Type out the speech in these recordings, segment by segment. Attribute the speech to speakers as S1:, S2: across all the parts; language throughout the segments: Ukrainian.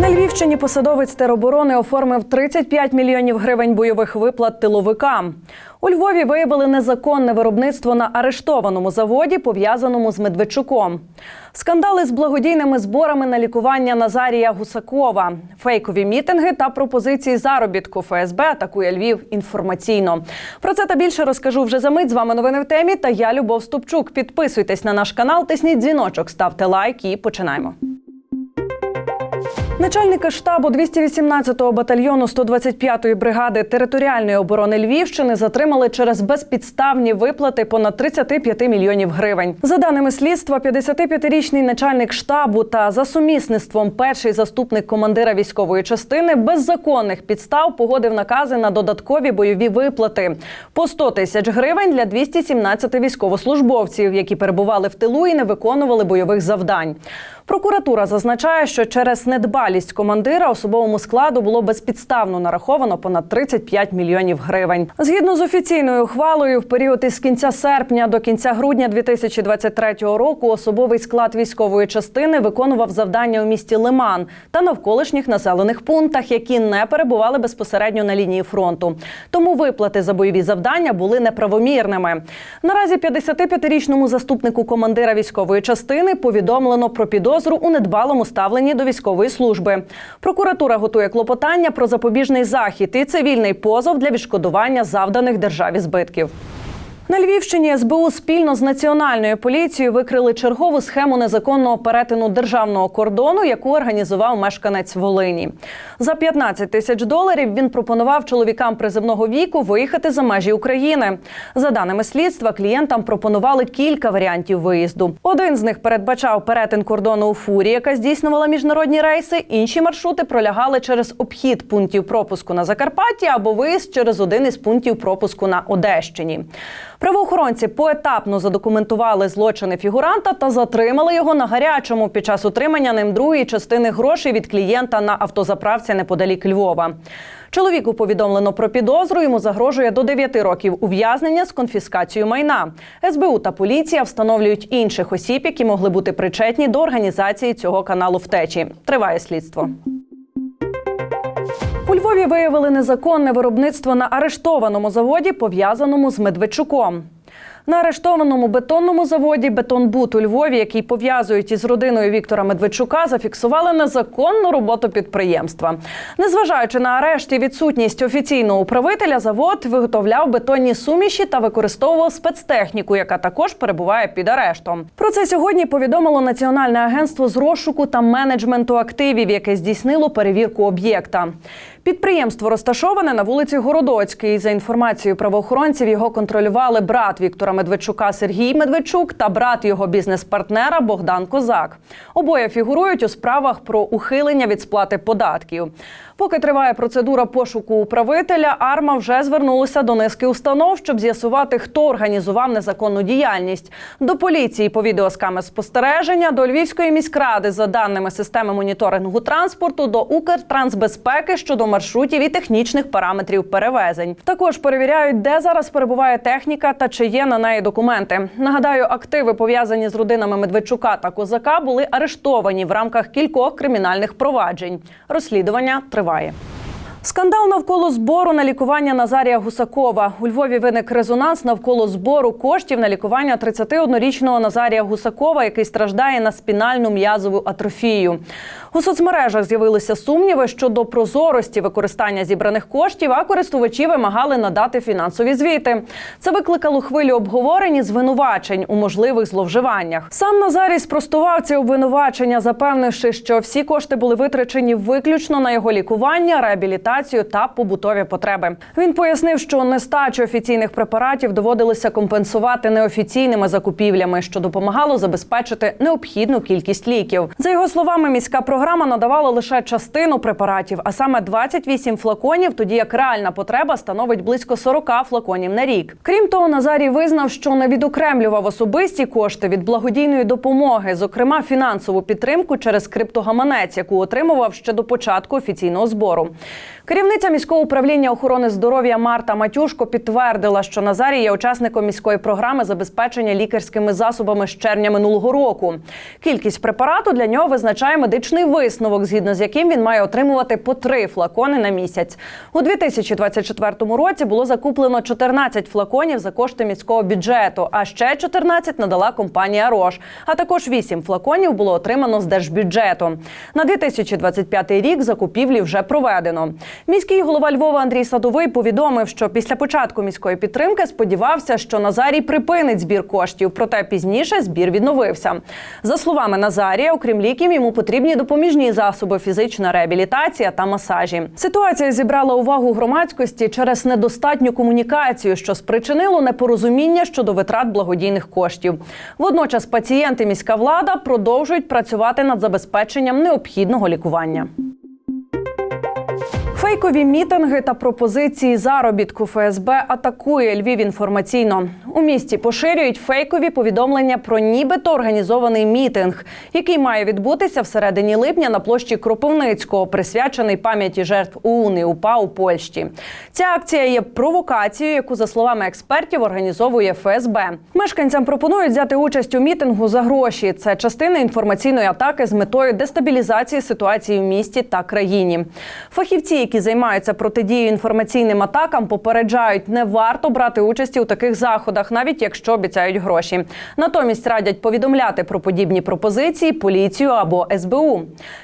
S1: На Львівщині посадовець тероборони оформив 35 мільйонів гривень бойових виплат тиловикам. У Львові виявили незаконне виробництво на арештованому заводі, пов'язаному з Медведчуком. Скандали з благодійними зборами на лікування Назарія Гусакова, фейкові мітинги та пропозиції заробітку ФСБ атакує Львів інформаційно. Про це та більше розкажу вже за мить. З вами новини в темі. Та я Любов Ступчук. Підписуйтесь на наш канал, тисніть дзвіночок, ставте лайк і починаємо. Начальника штабу 218-го батальйону 125-ї бригади територіальної оборони Львівщини затримали через безпідставні виплати понад 35 мільйонів гривень. За даними слідства, 55-річний начальник штабу та за сумісництвом перший заступник командира військової частини без законних підстав погодив накази на додаткові бойові виплати по 100 тисяч гривень для 217 військовослужбовців, які перебували в тилу і не виконували бойових завдань. Прокуратура зазначає, що через недбалість командира особовому складу було безпідставно нараховано понад 35 мільйонів гривень. Згідно з офіційною ухвалою, в період із кінця серпня до кінця грудня 2023 року особовий склад військової частини виконував завдання у місті Лиман та навколишніх населених пунктах, які не перебували безпосередньо на лінії фронту. Тому виплати за бойові завдання були неправомірними. Наразі 55-річному заступнику командира військової частини повідомлено про підозру у недбалому ставленні до військової служби. Прокуратура готує клопотання про запобіжний захід і цивільний позов для відшкодування завданих державі збитків. На Львівщині СБУ спільно з національною поліцією викрили чергову схему незаконного перетину державного кордону, яку організував мешканець Волині. За 15 тисяч доларів він пропонував чоловікам приземного віку виїхати за межі України. За даними слідства, клієнтам пропонували кілька варіантів виїзду. Один з них передбачав перетин кордону у фурі, яка здійснювала міжнародні рейси. Інші маршрути пролягали через обхід пунктів пропуску на Закарпатті або виїзд через один із пунктів пропуску на Одещині. Правоохоронці поетапно задокументували злочини фігуранта та затримали його на гарячому під час утримання ним другої частини грошей від клієнта на автозаправці неподалік Львова. Чоловіку повідомлено про підозру. Йому загрожує до 9 років ув'язнення з конфіскацією майна. СБУ та поліція встановлюють інших осіб, які могли бути причетні до організації цього каналу втечі. Триває слідство. У Львові виявили незаконне виробництво на арештованому заводі, пов'язаному з Медведчуком. На арештованому бетонному заводі Бетонбут у Львові, який пов'язують із родиною Віктора Медведчука, зафіксували незаконну роботу підприємства. Незважаючи на арешт і відсутність офіційного управителя, завод виготовляв бетонні суміші та використовував спецтехніку, яка також перебуває під арештом. Про це сьогодні повідомило Національне агентство з розшуку та менеджменту активів, яке здійснило перевірку об'єкта. Підприємство розташоване на вулиці Городоцькій. За інформацією правоохоронців, його контролювали брат Віктора Медведчука Сергій Медведчук та брат його бізнес-партнера Богдан Козак. Обоє фігурують у справах про ухилення від сплати податків. Поки триває процедура пошуку управителя, Арма вже звернулася до низки установ, щоб з'ясувати, хто організував незаконну діяльність. До поліції по відеосками спостереження, до Львівської міськради за даними системи моніторингу транспорту, до Укртрансбезпеки щодо маршрутів і технічних параметрів перевезень. Також перевіряють, де зараз перебуває техніка та чи є на неї документи. Нагадаю, активи пов'язані з родинами Медведчука та Козака були арештовані в рамках кількох кримінальних проваджень. Розслідування триває. Скандал навколо збору на лікування Назарія Гусакова. У Львові виник резонанс навколо збору коштів на лікування 31-річного Назарія Гусакова, який страждає на спінальну м'язову атрофію. У соцмережах з'явилися сумніви щодо прозорості використання зібраних коштів, а користувачі вимагали надати фінансові звіти. Це викликало хвилю обговорень і звинувачень у можливих зловживаннях. Сам Назарій спростував ці обвинувачення, запевнивши, що всі кошти були витрачені виключно на його лікування, реабілітацію та побутові потреби. Він пояснив, що нестачу офіційних препаратів доводилося компенсувати неофіційними закупівлями, що допомагало забезпечити необхідну кількість ліків. За його словами, міська програма надавала лише частину препаратів, а саме 28 флаконів, тоді як реальна потреба становить близько 40 флаконів на рік. Крім того, Назарій визнав, що не відокремлював особисті кошти від благодійної допомоги, зокрема фінансову підтримку через криптогаманець, яку отримував ще до початку офіційного збору. Керівниця міського управління охорони здоров'я Марта Матюшко підтвердила, що Назарій є учасником міської програми забезпечення лікарськими засобами з червня минулого року. Кількість препарату для нього визначає медичний висновок, згідно з яким він має отримувати по три флакони на місяць. У 2024 році було закуплено 14 флаконів за кошти міського бюджету, а ще 14 надала компанія Рош. А також 8 флаконів було отримано з держбюджету. На 2025 рік закупівлі вже проведено. Міський голова Львова Андрій Садовий повідомив, що після початку міської підтримки сподівався, що Назарій припинить збір коштів, проте пізніше збір відновився. За словами Назарія, окрім ліків, йому потрібні допоміжні засоби, фізична реабілітація та масажі. Ситуація зібрала увагу громадськості через недостатню комунікацію, що спричинило непорозуміння щодо витрат благодійних коштів. Водночас пацієнти міська влада продовжують працювати над забезпеченням необхідного лікування. Фейкові мітинги та пропозиції заробітку ФСБ атакує Львів інформаційно. У місті поширюють фейкові повідомлення про нібито організований мітинг, який має відбутися всередині липня на площі Кропивницького, присвячений пам'яті жертв УУН і УПА у Польщі. Ця акція є провокацією, яку за словами експертів організовує ФСБ. Мешканцям пропонують взяти участь у мітингу за гроші. Це частина інформаційної атаки з метою дестабілізації ситуації в місті та країні. Фахівці, які займаються протидією інформаційним атакам, попереджають, не варто брати участі у таких заходах, навіть якщо обіцяють гроші. Натомість радять повідомляти про подібні пропозиції поліцію або СБУ.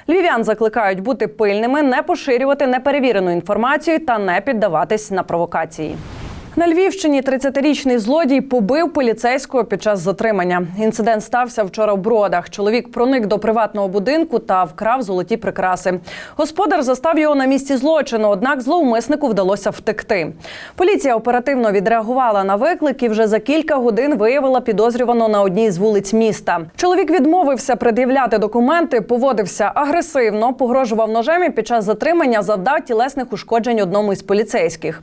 S1: Львів'ян закликають бути пильними, не поширювати неперевірену інформацію та не піддаватись на провокації. На Львівщині 30-річний злодій побив поліцейського під час затримання. Інцидент стався вчора в бродах. Чоловік проник до приватного будинку та вкрав золоті прикраси. Господар застав його на місці злочину, однак зловмиснику вдалося втекти. Поліція оперативно відреагувала на виклик і вже за кілька годин виявила підозрюваного на одній з вулиць міста. Чоловік відмовився пред'являти документи, поводився агресивно, погрожував ножем і під час затримання завдав тілесних ушкоджень одному із поліцейських.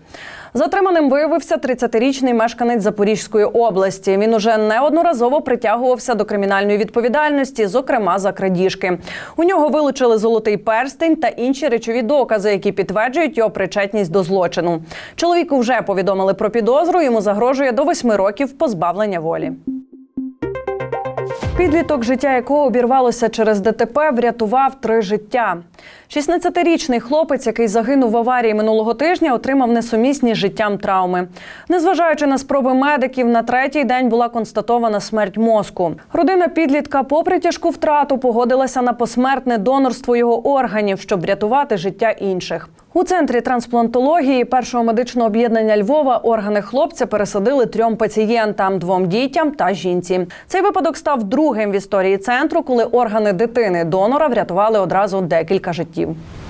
S1: Затриманим виявився 30-річний мешканець Запорізької області. Він уже неодноразово притягувався до кримінальної відповідальності, зокрема за крадіжки. У нього вилучили золотий перстень та інші речові докази, які підтверджують його причетність до злочину. Чоловіку вже повідомили про підозру. Йому загрожує до восьми років позбавлення волі. Підліток, життя якого обірвалося через ДТП, врятував три життя. 16-річний хлопець, який загинув в аварії минулого тижня, отримав несумісні з життям травми. Незважаючи на спроби медиків, на третій день була констатована смерть мозку. Родина підлітка, попри тяжку втрату, погодилася на посмертне донорство його органів, щоб врятувати життя інших. У центрі трансплантології першого медичного об'єднання Львова органи хлопця пересадили трьом пацієнтам двом дітям та жінці. Цей випадок став другим в історії центру, коли органи дитини донора врятували одразу декілька життів. Brasil.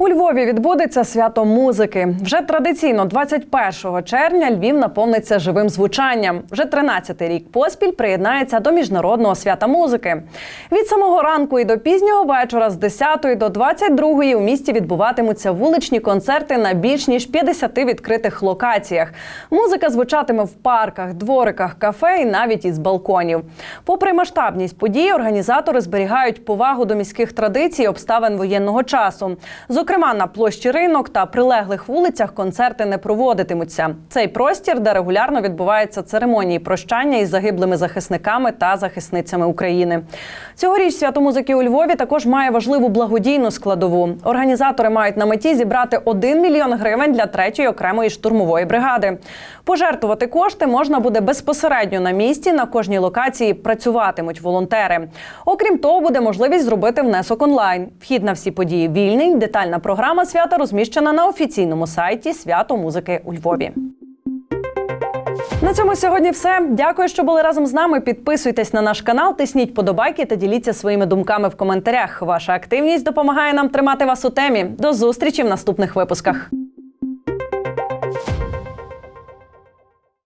S1: У Львові відбудеться свято музики. Вже традиційно, 21 червня, Львів наповниться живим звучанням. Вже 13-й рік поспіль приєднається до міжнародного свята музики. Від самого ранку і до пізнього вечора, з 10 до 22 у місті відбуватимуться вуличні концерти на більш ніж 50 відкритих локаціях. Музика звучатиме в парках, двориках, кафе і навіть із балконів. Попри масштабність подій, організатори зберігають повагу до міських традицій і обставин воєнного часу. Зокрема, на площі ринок та прилеглих вулицях концерти не проводитимуться. Цей простір, де регулярно відбуваються церемонії прощання із загиблими захисниками та захисницями України. Цьогоріч свято музики у Львові також має важливу благодійну складову. Організатори мають на меті зібрати 1 мільйон гривень для третьої окремої штурмової бригади. Пожертвувати кошти можна буде безпосередньо на місці. На кожній локації працюватимуть волонтери. Окрім того, буде можливість зробити внесок онлайн. Вхід на всі події вільний. Детальна програма свята розміщена на офіційному сайті Свято музики у Львові. На цьому сьогодні все. Дякую, що були разом з нами. Підписуйтесь на наш канал, тисніть подобайки та діліться своїми думками в коментарях. Ваша активність допомагає нам тримати вас у темі. До зустрічі в наступних випусках.